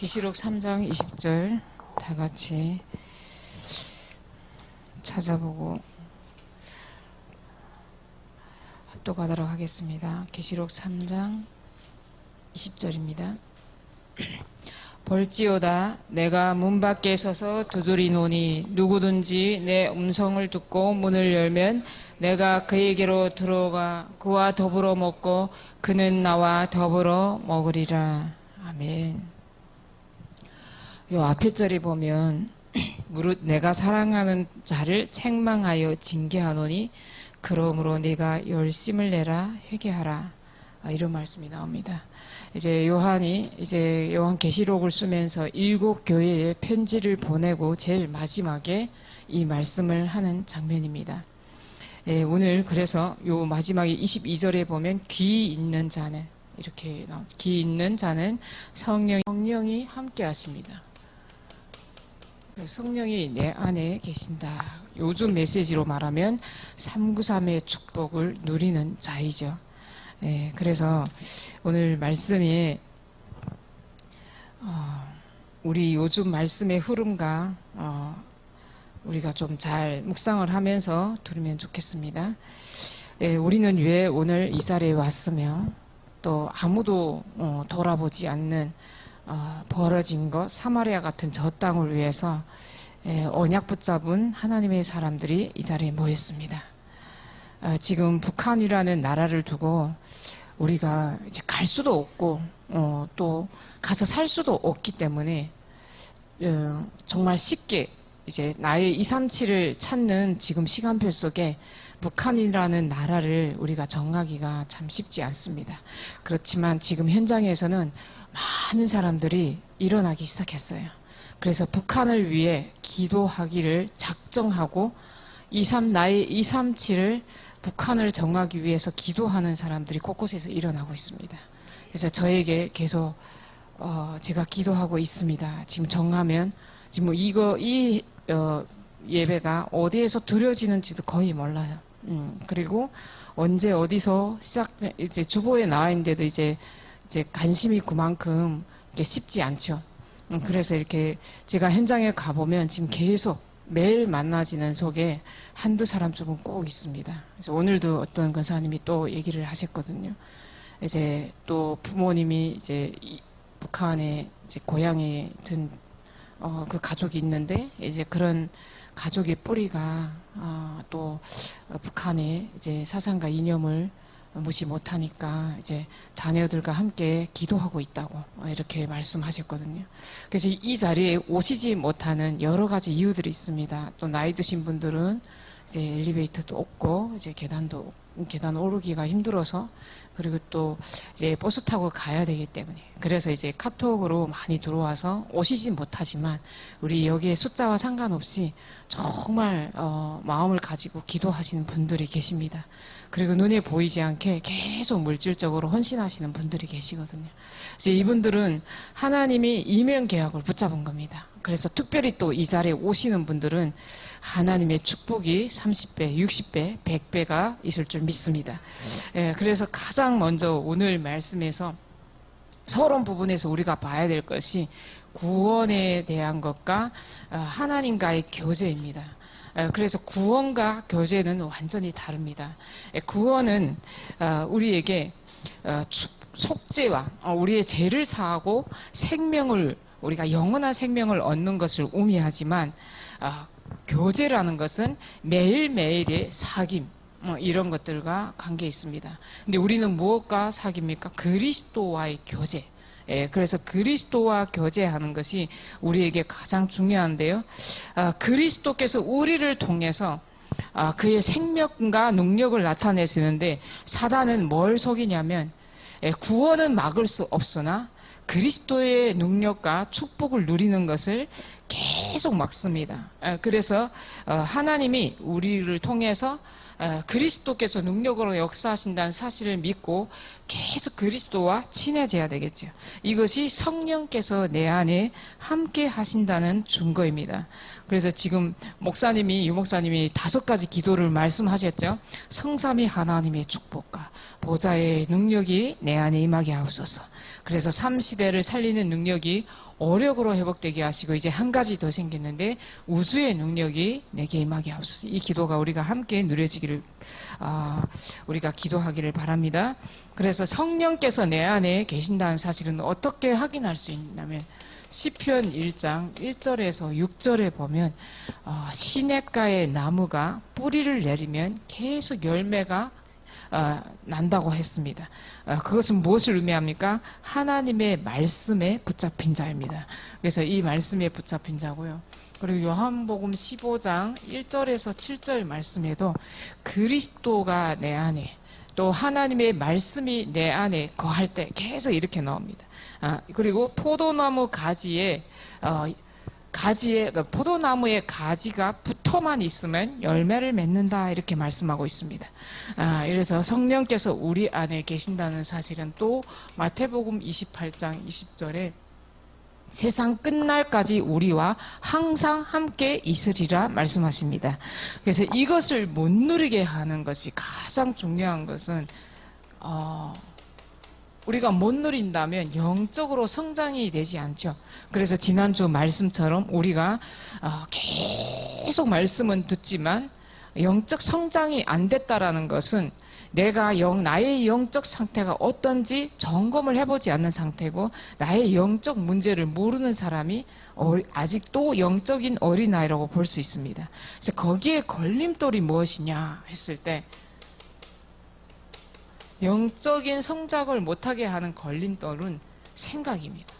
계시록 3장 20절 다 같이 찾아보고 합독하도록 하겠습니다. 계시록 3장 20절입니다. 볼지어다 내가 문 밖에 서서 두드리노니 누구든지 내 음성을 듣고 문을 열면 내가 그에게로 들어가 그와 더불어 먹고 그는 나와 더불어 먹으리라. 아멘. 요 앞에 절에 보면 무릇 내가 사랑하는 자를 책망하여 징계하노니 그러므로 내가 열심을 내라 회개하라. 아, 이런 말씀이 나옵니다. 이제 요한이 이제 요한 계시록을 쓰면서 일곱 교회에 편지를 보내고 제일 마지막에 이 말씀을 하는 장면입니다. 예, 오늘 그래서 요 마지막에 22절에 보면 귀 있는 자는 이렇게 나옵귀 있는 자는 성령 성령이 함께 하십니다. 성령이 내 안에 계신다. 요즘 메시지로 말하면 393의 축복을 누리는 자이죠. 예, 그래서 오늘 말씀이 어, 우리 요즘 말씀의 흐름과 어, 우리가 좀 잘 묵상을 하면서 들으면 좋겠습니다. 예, 우리는 왜 오늘 이 자리에 왔으며 또 아무도 어, 돌아보지 않는 어, 벌어진 것 사마리아 같은 저 땅을 위해서 예, 언약 붙잡은 하나님의 사람들이 이 자리에 모였습니다. 어, 지금 북한이라는 나라를 두고 우리가 이제 갈 수도 없고 어, 또 가서 살 수도 없기 때문에 어, 정말 쉽게 이제 나의 237을 찾는 지금 시간표 속에 북한이라는 나라를 우리가 정하기가 참 쉽지 않습니다. 그렇지만 지금 현장에서는 많은 사람들이 일어나기 시작했어요. 그래서 북한을 위해 기도하기를 작정하고 23, 나의 237을 북한을 정하기 위해서 기도하는 사람들이 곳곳에서 일어나고 있습니다. 그래서 저에게 계속 어, 제가 기도하고 있습니다. 지금 정하면 지금 뭐 이거 이 어, 예배가 어디에서 드려지는지도 거의 몰라요. 음, 그리고 언제 어디서 시작 이제 주보에 나와 있는데도 이제 이제 관심이 그만큼 이게 쉽지 않죠. 음, 그래서 이렇게 제가 현장에 가보면 지금 계속 매일 만나지는 속에 한두 사람쯤은 꼭 있습니다. 그래서 오늘도 어떤 권사님이 또 얘기를 하셨거든요. 이제 또 부모님이 이제 이 북한에 이제 고향에 든 어, 그 가족이 있는데 이제 그런 가족의 뿌리가 어, 또 어, 북한의 이제 사상과 이념을 무시 못하니까 이제 자녀들과 함께 기도하고 있다고 어, 이렇게 말씀하셨거든요. 그래서 이 자리에 오시지 못하는 여러 가지 이유들이 있습니다. 또 나이 드신 분들은 이제 엘리베이터도 없고 이제 계단도 계단 오르기가 힘들어서 그리고 또 이제 버스 타고 가야 되기 때문에 그래서 이제 카톡으로 많이 들어와서 오시진 못하지만 우리 여기에 숫자와 상관없이 정말 어, 마음을 가지고 기도하시는 분들이 계십니다. 그리고 눈에 보이지 않게 계속 물질적으로 헌신하시는 분들이 계시거든요. 이제 이분들은 하나님이 이면 계약을 붙잡은 겁니다. 그래서 특별히 또 이 자리에 오시는 분들은 하나님의 축복이 30배, 60배, 100배가 있을 줄 믿습니다. 예, 그래서 가장 먼저 오늘 말씀에서 서론 부분에서 우리가 봐야 될 것이 구원에 대한 것과 어, 하나님과의 교제입니다. 어, 그래서 구원과 교제는 완전히 다릅니다. 예, 구원은 어, 우리에게 속죄와 어, 우리의 죄를 사하고 생명을 우리가 영원한 생명을 얻는 것을 의미하지만 어, 교제라는 것은 매일매일의 사귐 뭐 이런 것들과 관계 있습니다. 근데 우리는 무엇과 사귐입니까? 그리스도와의 교제. 예, 그래서 그리스도와 교제하는 것이 우리에게 가장 중요한데요. 아, 그리스도께서 우리를 통해서 아, 그의 생명과 능력을 나타내시는데 사단은 뭘 속이냐면 예, 구원은 막을 수 없으나 그리스도의 능력과 축복을 누리는 것을 계속 막습니다. 아, 그래서 어, 하나님이 우리를 통해서 어, 그리스도께서 능력으로 역사하신다는 사실을 믿고 계속 그리스도와 친해져야 되겠죠. 이것이 성령께서 내 안에 함께 하신다는 증거입니다. 그래서 지금 목사님이 유 목사님이 다섯 가지 기도를 말씀하셨죠. 성삼위 하나님의 축복과 보좌의 능력이 내 안에 임하게 하옵소서. 그래서 삼시대를 살리는 능력이 어력으로 회복되게 하시고 이제 한 가지 더 생겼는데 우주의 능력이 내게 임하게 하옵소서. 이 기도가 우리가 함께 누려지기를 아, 우리가 기도하기를 바랍니다. 그래서 성령께서 내 안에 계신다는 사실은 어떻게 확인할 수 있냐면 시편 1장 1절에서 6절에 보면 어, 시냇가의 나무가 뿌리를 내리면 계속 열매가 어, 난다고 했습니다. 어, 그것은 무엇을 의미합니까? 하나님의 말씀에 붙잡힌 자입니다. 그래서 이 말씀에 붙잡힌 자고요. 그리고 요한복음 15장 1절에서 7절 말씀에도 그리스도가 내 안에 또 하나님의 말씀이 내 안에 거할 때 계속 이렇게 나옵니다. 아, 그리고 포도나무 가지에 어, 가지에 그러니까 포도나무의 가지가 붙어만 있으면 열매를 맺는다 이렇게 말씀하고 있습니다. 아, 이래서 성령께서 우리 안에 계신다는 사실은 또 마태복음 28장 20절에 세상 끝날까지 우리와 항상 함께 있으리라 말씀하십니다. 그래서 이것을 못 누리게 하는 것이 가장 중요한 것은 어, 우리가 못 누린다면 영적으로 성장이 되지 않죠. 그래서 지난주 말씀처럼 우리가 어, 계속 말씀은 듣지만 영적 성장이 안 됐다라는 것은 내가 영 나의 영적 상태가 어떤지 점검을 해보지 않는 상태고 나의 영적 문제를 모르는 사람이 어- 아직도 영적인 어린아이라고 볼 수 있습니다. 그래서 거기에 걸림돌이 무엇이냐 했을 때 영적인 성장을 못하게 하는 걸림돌은 생각입니다.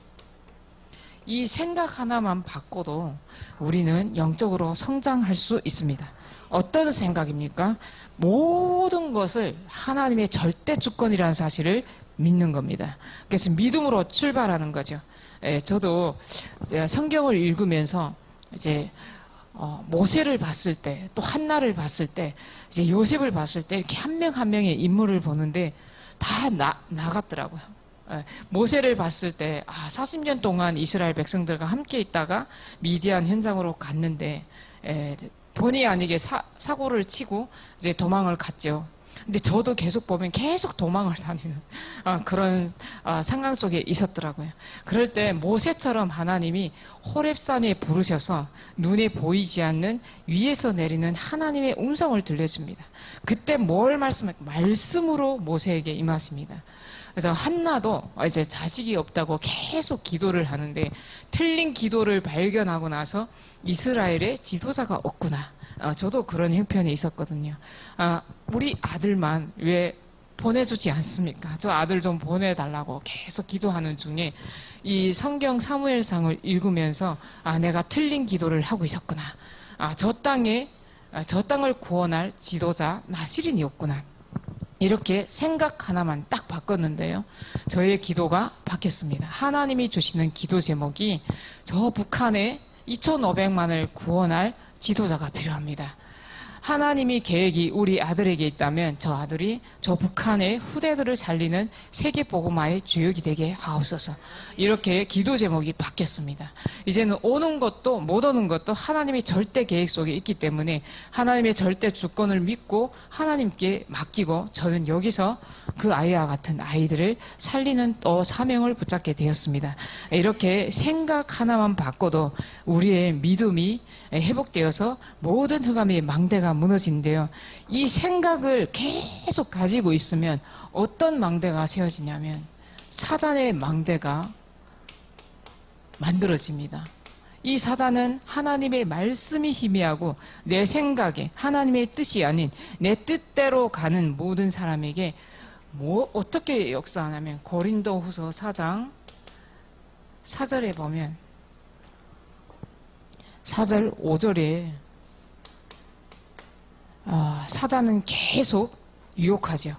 이 생각 하나만 바꿔도 우리는 영적으로 성장할 수 있습니다. 어떤 생각입니까? 모든 것을 하나님의 절대 주권이라는 사실을 믿는 겁니다. 그래서 믿음으로 출발하는 거죠. 예, 저도 성경을 읽으면서 이제 어, 모세를 봤을 때, 또 한나를 봤을 때, 이제 요셉을 봤을 때 이렇게 한 명 한 명의 인물을 보는데 다 나, 나갔더라고요. 예, 모세를 봤을 때, 아, 40년 동안 이스라엘 백성들과 함께 있다가 미디안 현장으로 갔는데, 예, 본의 아니게 사, 사고를 치고 이제 도망을 갔죠. 근데 저도 계속 보면 계속 도망을 다니는 아, 그런 아, 상황 속에 있었더라고요. 그럴 때 모세처럼 하나님이 호렙산에 부르셔서 눈에 보이지 않는 위에서 내리는 하나님의 음성을 들려줍니다. 그때 뭘 말씀할 말씀으로 모세에게 임하십니다. 그래서 한나도 이제 자식이 없다고 계속 기도를 하는데 틀린 기도를 발견하고 나서 이스라엘에 지도자가 없구나. 어, 저도 그런 형편이 있었거든요. 아, 우리 아들만 왜 보내주지 않습니까? 저 아들 좀 보내달라고 계속 기도하는 중에 이 성경 사무엘상을 읽으면서 아, 내가 틀린 기도를 하고 있었구나. 아, 저 땅에 아, 저 땅을 구원할 지도자 나시린이 없구나. 이렇게 생각 하나만 딱 바꿨는데요. 저의 기도가 바뀌었습니다. 하나님이 주시는 기도 제목이 저 북한에 2,500만을 구원할 지도자가 필요합니다. 하나님이 계획이 우리 아들에게 있다면 저 아들이 저 북한의 후대들을 살리는 세계 복음화의 주역이 되게 하옵소서. 이렇게 기도 제목이 바뀌었습니다. 이제는 오는 것도 못 오는 것도 하나님의 절대 계획 속에 있기 때문에 하나님의 절대 주권을 믿고 하나님께 맡기고 저는 여기서 그 아이와 같은 아이들을 살리는 또 사명을 붙잡게 되었습니다. 이렇게 생각 하나만 바꿔도 우리의 믿음이 회복되어서 모든 흑암의 망대가 무너진대요. 이 생각을 계속 가지고 있으면 어떤 망대가 세워지냐면 사단의 망대가 만들어집니다. 이 사단은 하나님의 말씀이 희미하고 내 생각에 하나님의 뜻이 아닌 내 뜻대로 가는 모든 사람에게 뭐 어떻게 역사하냐면 고린도후서 4장 4절에 보면 4절 5절에 아, 사단은 계속 유혹하죠.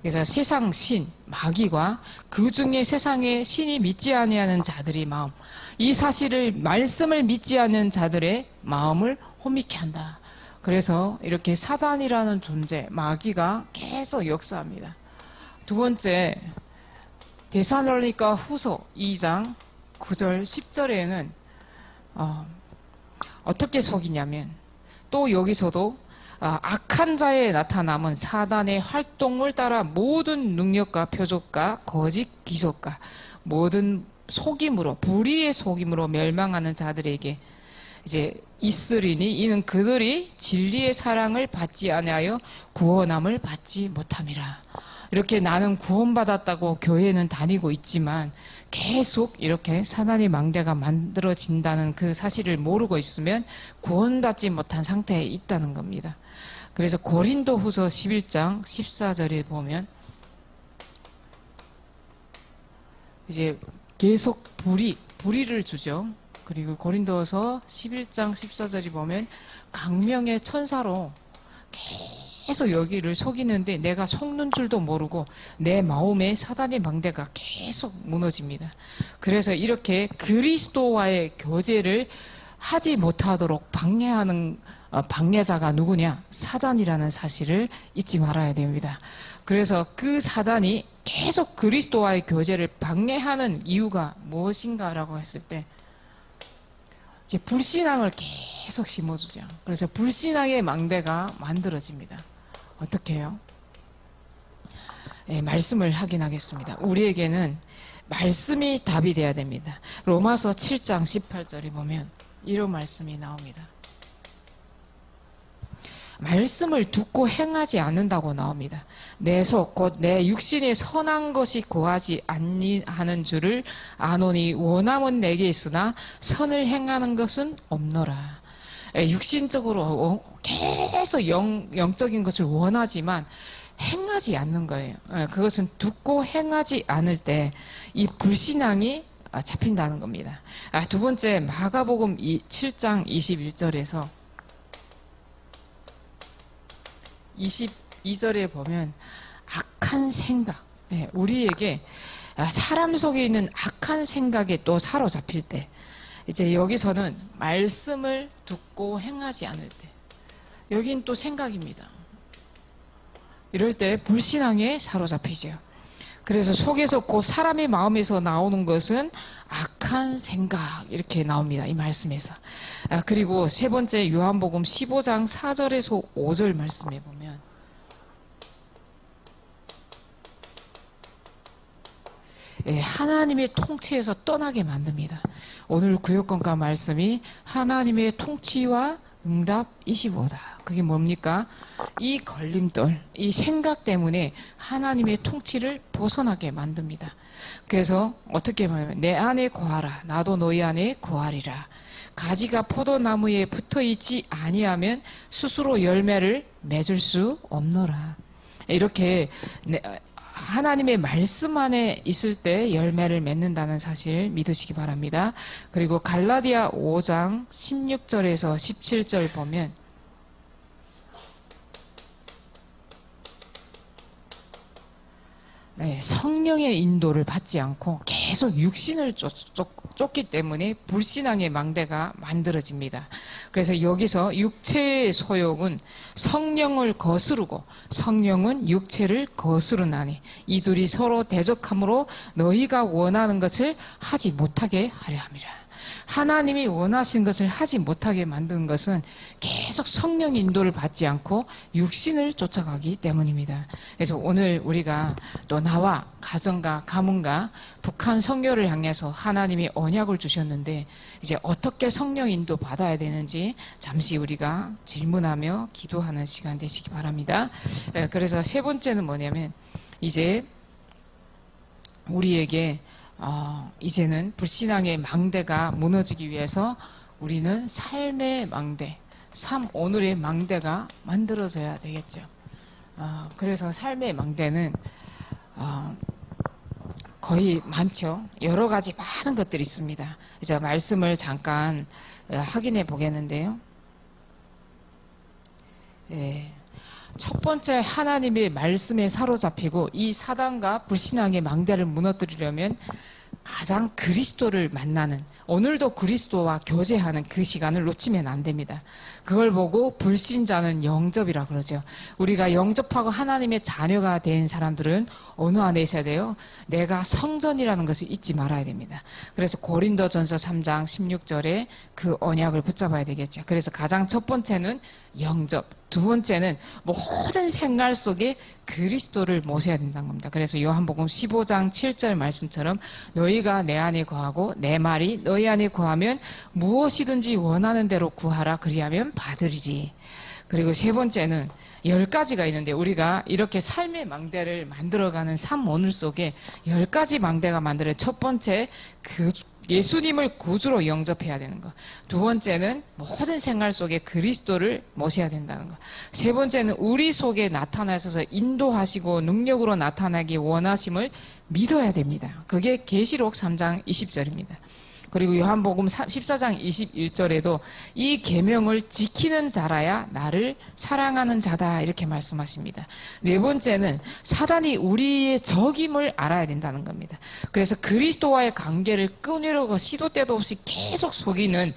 그래서 세상 신 마귀와 그 중에 세상의 신이 믿지 아니하는 자들의 마음 이 사실을 말씀을 믿지 않는 자들의 마음을 혼미케 한다. 그래서 이렇게 사단이라는 존재 마귀가 계속 역사합니다. 두 번째 데살로니가 후서 2장 9절 10절에는 어, 어떻게 속이냐면 또 여기서도 아, 악한 자에 나타남은 사단의 활동을 따라 모든 능력과 표적과 거짓 기적과 모든 속임으로 불의의 속임으로 멸망하는 자들에게 이제 있으리니 이는 그들이 진리의 사랑을 받지 아니하여 구원함을 받지 못함이라. 이렇게 나는 구원받았다고 교회는 다니고 있지만 계속 이렇게 사단의 망대가 만들어진다는 그 사실을 모르고 있으면 구원받지 못한 상태에 있다는 겁니다. 그래서 고린도 후서 11장 14절에 보면 이제 계속 불의, 불의를 주죠. 그리고 고린도서 11장 14절이 보면 강명의 천사로 계속 여기를 속이는데 내가 속는 줄도 모르고 내 마음에 사단의 망대가 계속 무너집니다. 그래서 이렇게 그리스도와의 교제를 하지 못하도록 방해하는 어, 방해자가 누구냐? 사단이라는 사실을 잊지 말아야 됩니다. 그래서 그 사단이 계속 그리스도와의 교제를 방해하는 이유가 무엇인가라고 했을 때 이제 불신앙을 계속 심어주죠. 그래서 불신앙의 망대가 만들어집니다. 어떻게 해요? 예, 말씀을 확인하겠습니다. 우리에게는 말씀이 답이 돼야 됩니다. 로마서 7장 18절에 보면 이런 말씀이 나옵니다. 말씀을 듣고 행하지 않는다고 나옵니다. 내 속 곧 내 육신에 선한 것이 고하지 아니하는 줄을 아노니 원함은 내게 있으나 선을 행하는 것은 없노라. 에, 육신적으로 어, 계속 영, 영적인 것을 원하지만 행하지 않는 거예요. 에, 그것은 듣고 행하지 않을 때 이 불신앙이 아, 잡힌다는 겁니다. 아, 두 번째 마가복음 7장 21절에서 22절에 보면 악한 생각, 예, 우리에게 아, 사람 속에 있는 악한 생각에 또 사로잡힐 때, 이제 여기서는 말씀을 듣고 행하지 않을 때, 여긴 또 생각입니다. 이럴 때 불신앙에 사로잡히죠. 그래서 속에서 곧 사람의 마음에서 나오는 것은 악 한 생각 이렇게 나옵니다. 이 말씀에서. 아, 그리고 세 번째 요한복음 15장 4절에서 5절 말씀에 보면 예, 하나님의 통치에서 떠나게 만듭니다. 오늘 구역권과 말씀이 하나님의 통치와 응답이시보다. 그게 뭡니까? 이 걸림돌, 이 생각 때문에 하나님의 통치를 벗어나게 만듭니다. 그래서 어떻게 말하면 내 안에 거하라. 나도 너희 안에 거하리라. 가지가 포도나무에 붙어 있지 아니하면 스스로 열매를 맺을 수 없노라. 이렇게 내- 하나님의 말씀 안에 있을 때 열매를 맺는다는 사실 믿으시기 바랍니다. 그리고 갈라디아 5장 16절에서 17절 보면 성령의 인도를 받지 않고 계속 육신을 쫓, 쫓, 쫓 기 때문에 불신앙의 망대가 만들어집니다. 그래서 여기서 육체의 소욕은 성령을 거스르고 성령은 육체를 거스르나니 이 둘이 서로 대적함으로 너희가 원하는 것을 하지 못하게 하려 함이라. 하나님이 원하신 것을 하지 못하게 만든 것은 계속 성령 인도를 받지 않고 육신을 쫓아가기 때문입니다. 그래서 오늘 우리가 또 나와 가정과 가문과 북한 성교를 향해서 하나님이 언약을 주셨는데 이제 어떻게 성령 인도 받아야 되는지 잠시 우리가 질문하며 기도하는 시간 되시기 바랍니다. 예, 그래서 세 번째는 뭐냐면 이제 우리에게 어, 이제는 불신앙의 망대가 무너지기 위해서 우리는 삶의 망대, 삶 오늘의 망대가 만들어져야 되겠죠. 어, 그래서 삶의 망대는 어, 거의 많죠. 여러 가지 많은 것들이 있습니다. 이제 말씀을 잠깐 어, 확인해 보겠는데요. 예. 첫 번째 하나님의 말씀에 사로잡히고 이 사단과 불신앙의 망대를 무너뜨리려면 가장 그리스도를 만나는 오늘도 그리스도와 교제하는 그 시간을 놓치면 안 됩니다. 그걸 보고 불신자는 영접이라 그러죠. 우리가 영접하고 하나님의 자녀가 된 사람들은 어느 안에 있어야 돼요? 내가 성전이라는 것을 잊지 말아야 됩니다. 그래서 고린도전서 3장 16절에 그 언약을 붙잡아야 되겠죠. 그래서 가장 첫 번째는 영접, 두 번째는 모든 생활 속에 그리스도를 모셔야 된다는 겁니다. 그래서 요한복음 15장 7절 말씀처럼 너희가 내 안에 거하고 내 말이 너희 안에 거하면 무엇이든지 원하는 대로 구하라 그리하면 받으리리. 그리고 세 번째는 열 가지가 있는데 우리가 이렇게 삶의 망대를 만들어가는 삶 오늘 속에 열 가지 망대가 만들어 첫 번째 그 예수님을 구주로 영접해야 되는 것. 두 번째는 모든 생활 속에 그리스도를 모셔야 된다는 것. 세 번째는 우리 속에 나타나셔서 인도하시고 능력으로 나타나기 원하심을 믿어야 됩니다. 그게 계시록 3장 20절입니다. 그리고 요한복음 14장 21절에도 이 계명을 지키는 자라야 나를 사랑하는 자다 이렇게 말씀하십니다. 네 번째는 사단이 우리의 적임을 알아야 된다는 겁니다. 그래서 그리스도와의 관계를 끊으려고 시도 때도 없이 계속 속이는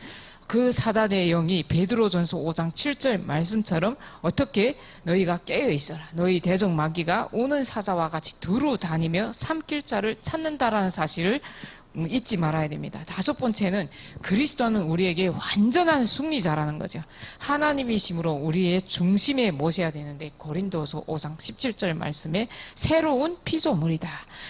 그 사단의 영이 베드로전서 5장 7절 말씀처럼 어떻게 너희가 깨어 있어라. 너희 대적 마귀가 오는 사자와 같이 두루 다니며 삼킬 자를 찾는다라는 사실을 음, 잊지 말아야 됩니다. 다섯 번째는 그리스도는 우리에게 완전한 승리자라는 거죠. 하나님이심으로 우리의 중심에 모셔야 되는데 고린도서 5장 17절 말씀에 새로운 피조물이다.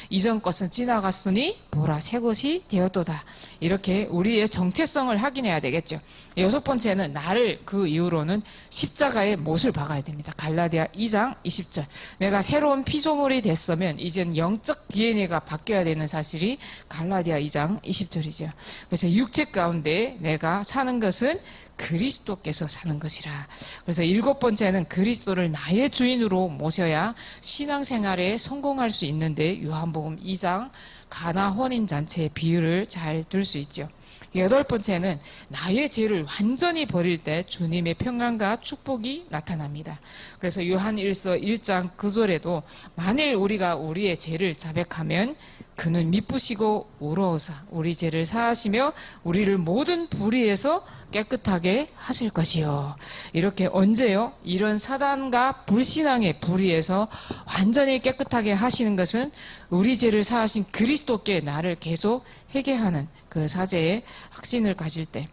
이전 것은 지나갔으니 보라 새 것이 되었도다. 이렇게 우리의 정체성을 확인해야 되겠죠. 여섯 번째는 나를 그 이후로는 십자가의 못을 박아야 됩니다. 갈라디아 2장 20절. 내가 새로운 피조물이 됐으면 이젠 영적 DNA가 바뀌어야 되는 사실이 갈라디아 2장 20절이죠. 그래서 육체 가운데 내가 사는 것은 그리스도께서 사는 것이라. 그래서 일곱 번째는 그리스도를 나의 주인으로 모셔야 신앙생활에 성공할 수 있는데 요한복음 2장 가나 혼인 잔치의 비유를 잘 들 수 있죠. 여덟 번째는 나의 죄를 완전히 버릴 때 주님의 평안과 축복이 나타납니다. 그래서 요한 1서 1장 9절에도 만일 우리가 우리의 죄를 자백하면 그는 미쁘시고 우러우사 우리 죄를 사하시며 우리를 모든 불의에서 깨끗하게 하실 것이요. 이렇게 언제요? 이런 사단과 불신앙의 불의에서 완전히 깨끗하게 하시는 것은 우리 죄를 사하신 그리스도께 나를 계속 회개하는 그 사제의 확신을 가질 때.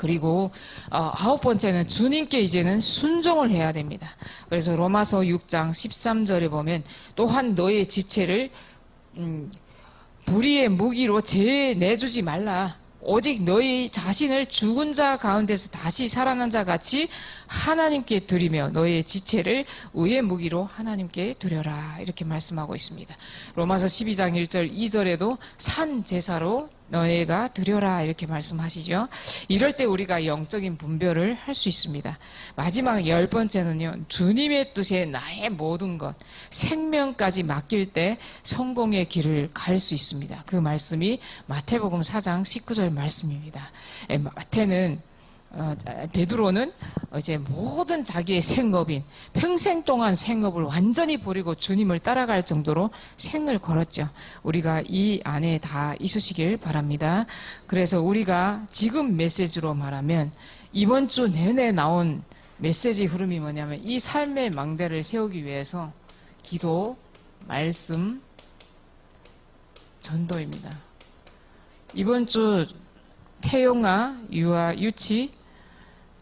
그리고 어, 아홉 번째는 주님께 이제는 순종을 해야 됩니다. 그래서 로마서 6장 13절에 보면 또한 너의 지체를 음, 불의의 무기로 죄에 내주지 말라. 오직 너희 자신을 죽은 자 가운데서 다시 살아난 자 같이 하나님께 드리며 너의 지체를 의의 무기로 하나님께 드려라. 이렇게 말씀하고 있습니다. 로마서 12장 1절 2절에도 산 제사로 너희가 드려라 이렇게 말씀하시죠. 이럴 때 우리가 영적인 분별을 할 수 있습니다. 마지막 열 번째는요. 주님의 뜻에 나의 모든 것, 생명까지 맡길 때 성공의 길을 갈 수 있습니다. 그 말씀이 마태복음 4장 19절 말씀입니다. 에, 마태는 어, 베드로는 이제 모든 자기의 생업인 평생 동안 생업을 완전히 버리고 주님을 따라갈 정도로 생을 걸었죠. 우리가 이 안에 다 있으시길 바랍니다. 그래서 우리가 지금 메시지로 말하면 이번 주 내내 나온 메시지 흐름이 뭐냐면 이 삶의 망대를 세우기 위해서 기도, 말씀, 전도입니다. 이번 주 태용아, 유아, 유치,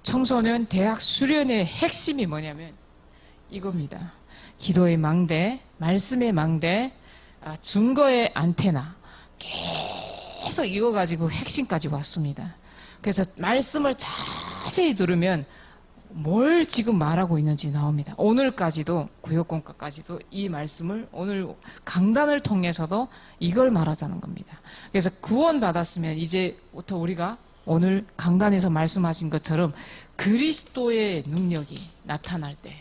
청소년 대학 수련의 핵심이 뭐냐면 이겁니다. 기도의 망대, 말씀의 망대, 아, 증거의 안테나 계속 이거 가지고 핵심까지 왔습니다. 그래서 말씀을 자세히 들으면 뭘 지금 말하고 있는지 나옵니다. 오늘까지도 구역공과까지도 이 말씀을 오늘 강단을 통해서도 이걸 말하자는 겁니다. 그래서 구원 받았으면 이제부터 우리가 오늘 강단에서 말씀하신 것처럼 그리스도의 능력이 나타날 때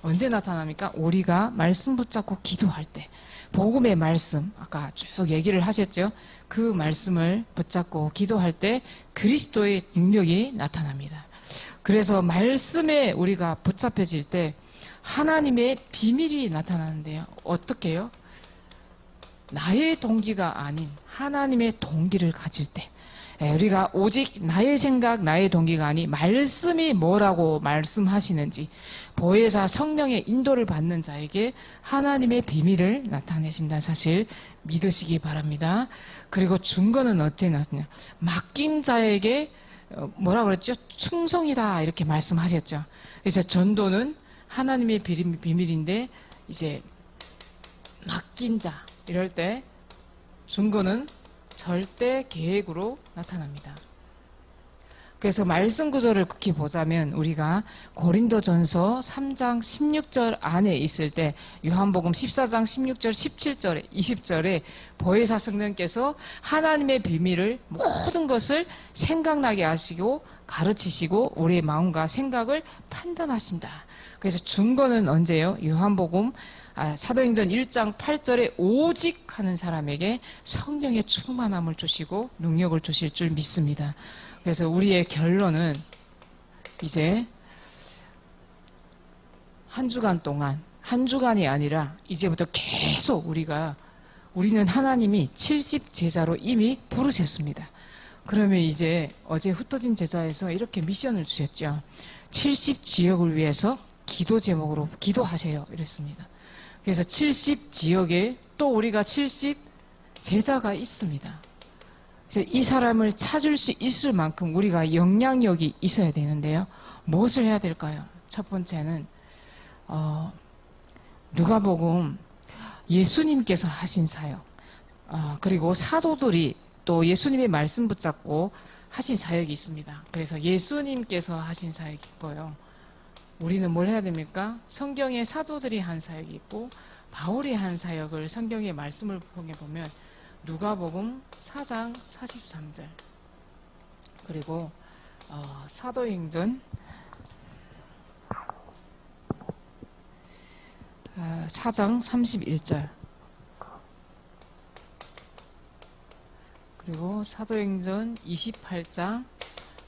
언제 나타납니까? 우리가 말씀 붙잡고 기도할 때 복음의 말씀 아까 쭉 얘기를 하셨죠. 그 말씀을 붙잡고 기도할 때 그리스도의 능력이 나타납니다. 그래서 말씀에 우리가 붙잡혀질 때 하나님의 비밀이 나타나는데요. 어떻게요? 나의 동기가 아닌 하나님의 동기를 가질 때 예, 우리가 오직 나의 생각, 나의 동기가 아니 말씀이 뭐라고 말씀하시는지 보혜사 성령의 인도를 받는 자에게 하나님의 비밀을 나타내신다는 사실 믿으시기 바랍니다. 그리고 증거는 어떻게 나타냐? 맡긴 자에게 어, 뭐라 그랬죠? 충성이다 이렇게 말씀하셨죠. 그래서 전도는 하나님의 비밀- 비밀인데 이제 맡긴 자 이럴 때 증거는 절대 계획으로 나타납니다. 그래서 말씀 구절을 극히 보자면 우리가 고린도전서 3장 16절 안에 있을 때 요한복음 14장 16절 17절에 20절에 보혜사 성령께서 하나님의 비밀을 모든 것을 생각나게 하시고 가르치시고 우리의 마음과 생각을 판단하신다. 그래서 증거는 언제요? 요한복음 아, 사도행전 1장 8절에 오직 하는 사람에게 성령의 충만함을 주시고 능력을 주실 줄 믿습니다. 그래서 우리의 결론은 이제 한 주간 동안 한 주간이 아니라 이제부터 계속 우리가 우리는 하나님이 70 제자로 이미 부르셨습니다. 그러면 이제 어제 흩어진 제자에서 이렇게 미션을 주셨죠. 70 지역을 위해서 기도 제목으로 기도하세요. 이랬습니다. 그래서 70 지역에 또 우리가 70 제자가 있습니다. 그래서 이 사람을 찾을 수 있을 만큼 우리가 영향력이 있어야 되는데요. 무엇을 해야 될까요? 첫 번째는 어, 누가복음 예수님께서 하신 사역 어, 그리고 사도들이 또 예수님의 말씀 붙잡고 하신 사역이 있습니다. 그래서 예수님께서 하신 사역이 있고요. 우리는 뭘 해야 됩니까? 성경의 사도들이 한 사역이 있고 바울이 한 사역을 성경의 말씀을 통해 보면 누가복음 4장 43절. 그리고 어, 사도행전 어, 4장 31절. 그리고 사도행전 28장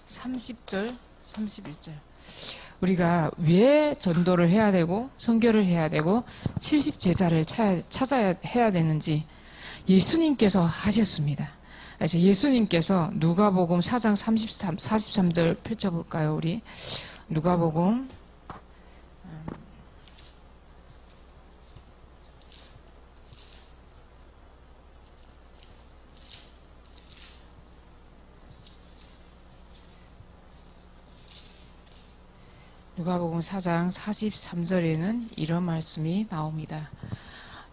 30절 31절 우리가 왜 전도를 해야 되고 선교를 해야 되고 70 제자를 찾아야 해야 되는지 예수님께서 하셨습니다. 그래서 예수님께서 누가복음 4장 33, 43절 펼쳐볼까요, 우리? 누가복음 누가복음 4장 43절에는 이런 말씀이 나옵니다.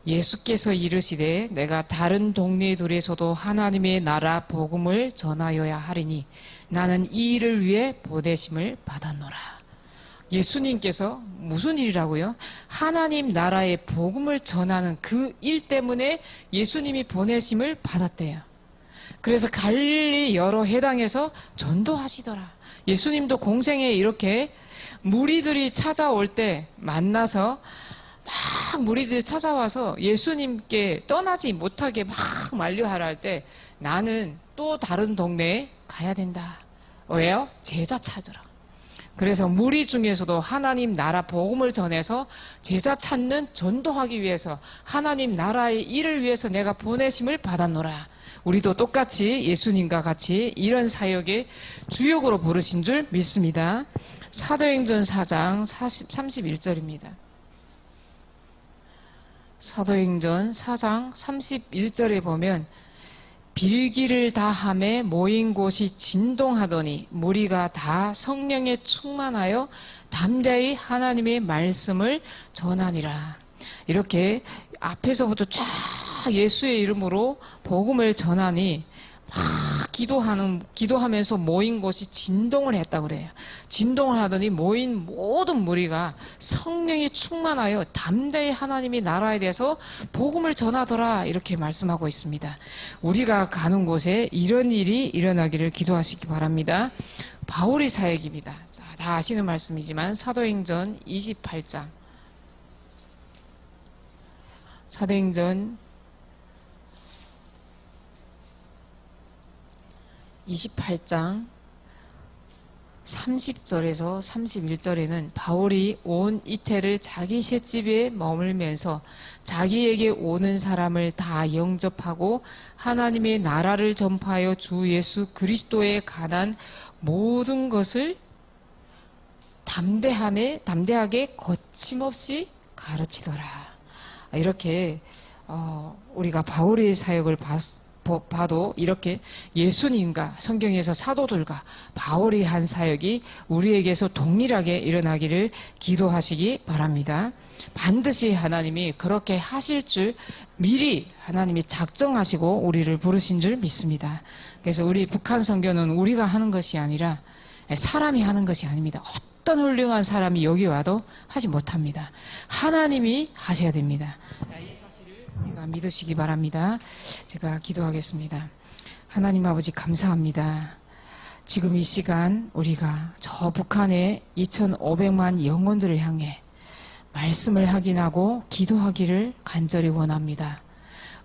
예수께서 이르시되 내가 다른 동네 들에서도 하나님의 나라 복음을 전하여야 하리니 나는 이 일을 위해 보내심을 받았노라. 예수님께서 무슨 일이라고요? 하나님 나라의 복음을 전하는 그 일 때문에 예수님이 보내심을 받았대요. 그래서 갈릴리 여러 해당에서 전도하시더라. 예수님도 공생에 이렇게 무리들이 찾아올 때 만나서 막 무리들이 찾아와서 예수님께 떠나지 못하게 막 만류하라 할 때 나는 또 다른 동네에 가야 된다. 왜요? 제자 찾으라. 그래서 무리 중에서도 하나님 나라 복음을 전해서 제자 찾는 전도하기 위해서 하나님 나라의 일을 위해서 내가 보내심을 받았노라. 우리도 똑같이 예수님과 같이 이런 사역의 주역으로 부르신 줄 믿습니다. 사도행전 4장 40, 31절입니다. 사도행전 4장 31절에 보면 빌기를 다함에 모인 곳이 진동하더니 무리가 다 성령에 충만하여 담대히 하나님의 말씀을 전하니라. 이렇게 앞에서부터 쫙 예수의 이름으로 복음을 전하니 막 기도하는 기도하면서 모인 곳이 진동을 했다 그래요. 진동을 하더니 모인 모든 무리가 성령이 충만하여 담대히 하나님이 나라에 대해서 복음을 전하더라 이렇게 말씀하고 있습니다. 우리가 가는 곳에 이런 일이 일어나기를 기도하시기 바랍니다. 바울의 사역입니다. 자, 다 아시는 말씀이지만 사도행전 28장 사도행전 28장 30절에서 31절에는 바울이 온 이태를 자기 셋집에 머물면서 자기에게 오는 사람을 다 영접하고 하나님의 나라를 전파하여 주 예수 그리스도에 관한 모든 것을 담대함에 담대하게 거침없이 가르치더라. 이렇게 어, 우리가 바울의 사역을 봤, 보- 봐도 이렇게 예수님과 성경에서 사도들과 바울이 한 사역이 우리에게서 동일하게 일어나기를 기도하시기 바랍니다. 반드시 하나님이 그렇게 하실 줄 미리 하나님이 작정하시고 우리를 부르신 줄 믿습니다. 그래서 우리 북한 선교는 우리가 하는 것이 아니라 사람이 하는 것이 아닙니다. 어떤 훌륭한 사람이 여기 와도 하지 못합니다. 하나님이 하셔야 됩니다. 믿으시기 바랍니다. 제가 기도하겠습니다. 하나님 아버지 감사합니다. 지금 이 시간 우리가 저 북한의 2,500만 영혼들을 향해 말씀을 확인하고 기도하기를 간절히 원합니다.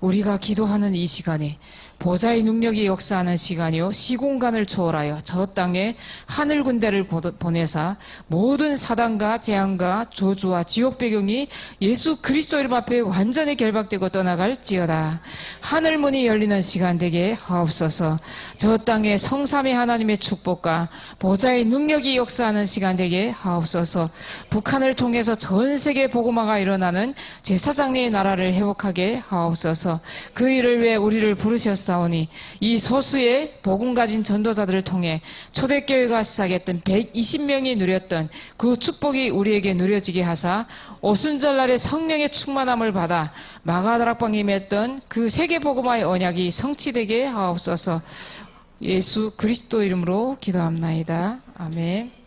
우리가 기도하는 이 시간에 보좌의 능력이 역사하는 시간이요. 시공간을 초월하여 저 땅에 하늘 군대를 보- 보내사 모든 사단과 재앙과 조주와 지옥 배경이 예수 그리스도 이름 앞에 완전히 결박되고 떠나갈지어다. 하늘 문이 열리는 시간 되게 하옵소서. 저 땅에 성삼위 하나님의 축복과 보좌의 능력이 역사하는 시간 되게 하옵소서. 북한을 통해서 전 세계 복음화가 일어나는 제사장의 나라를 회복하게 하옵소서. 그 일을 위해 우리를 부르셨사 오니 이 소수의 복음 가진 전도자들을 통해 초대교회가 시작했던 120명이 누렸던 그 축복이 우리에게 누려지게 하사 오순절날의 성령의 충만함을 받아 마가다락방에 맺던 그 세계 복음화의 언약이 성취되게 하옵소서 예수 그리스도 이름으로 기도합나이다. 아멘.